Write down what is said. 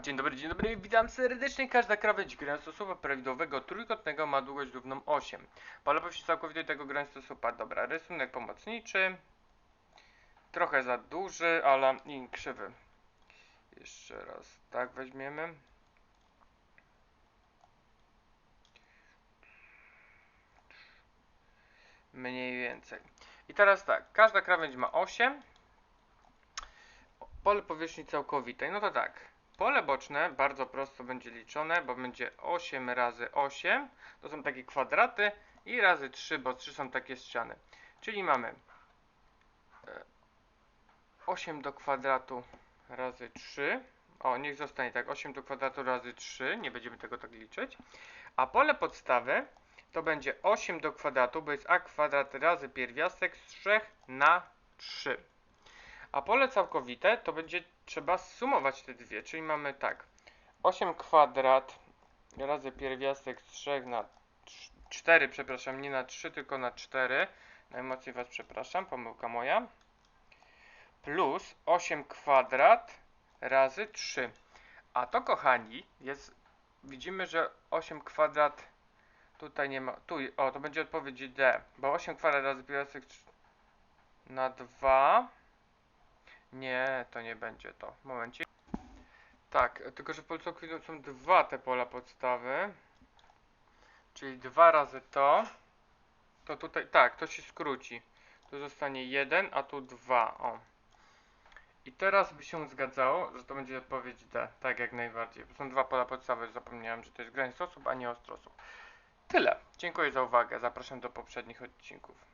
Dzień dobry, dzień dobry, witam serdecznie. Każda krawędź granicosupa prawidłowego trójkątnego ma długość równą 8. Pole powierzchni całkowitej tego granicosupa. Dobra, rysunek pomocniczy. Trochę za duży, ale i krzywy. Jeszcze raz tak weźmiemy. Mniej więcej. I teraz tak, każda krawędź ma 8. Pole powierzchni całkowitej, no to tak. Pole boczne bardzo prosto będzie liczone, bo będzie 8 razy 8. To są takie kwadraty i razy 3, bo 3 są takie ściany. Czyli mamy e, 8 do kwadratu razy 3. O, niech zostanie tak. 8 do kwadratu razy 3. Nie będziemy tego tak liczyć. A pole podstawy to będzie 8 do kwadratu, bo jest a kwadrat razy pierwiastek z 3 na 3. A pole całkowite to będzie trzeba sumować te dwie, czyli mamy tak 8 kwadrat razy pierwiastek z 3 na 4, przepraszam, nie na 3, tylko na 4. Najmocniej Was przepraszam, pomyłka moja. Plus 8 kwadrat razy 3. A to, kochani, jest, widzimy, że 8 kwadrat tutaj nie ma, tu, o, to będzie odpowiedź D, bo 8 kwadrat razy pierwiastek na 2 nie, to nie będzie to. Momencik. Tak, tylko że całkowitym są dwa te pola podstawy. Czyli dwa razy to. To tutaj, tak, to się skróci. Tu zostanie jeden, a tu dwa. O. I teraz by się zgadzało, że to będzie odpowiedź D. Tak, jak najbardziej. Bo są dwa pola podstawy, zapomniałem, że to jest granic osób, a nie ostrosób. Tyle. Dziękuję za uwagę. Zapraszam do poprzednich odcinków.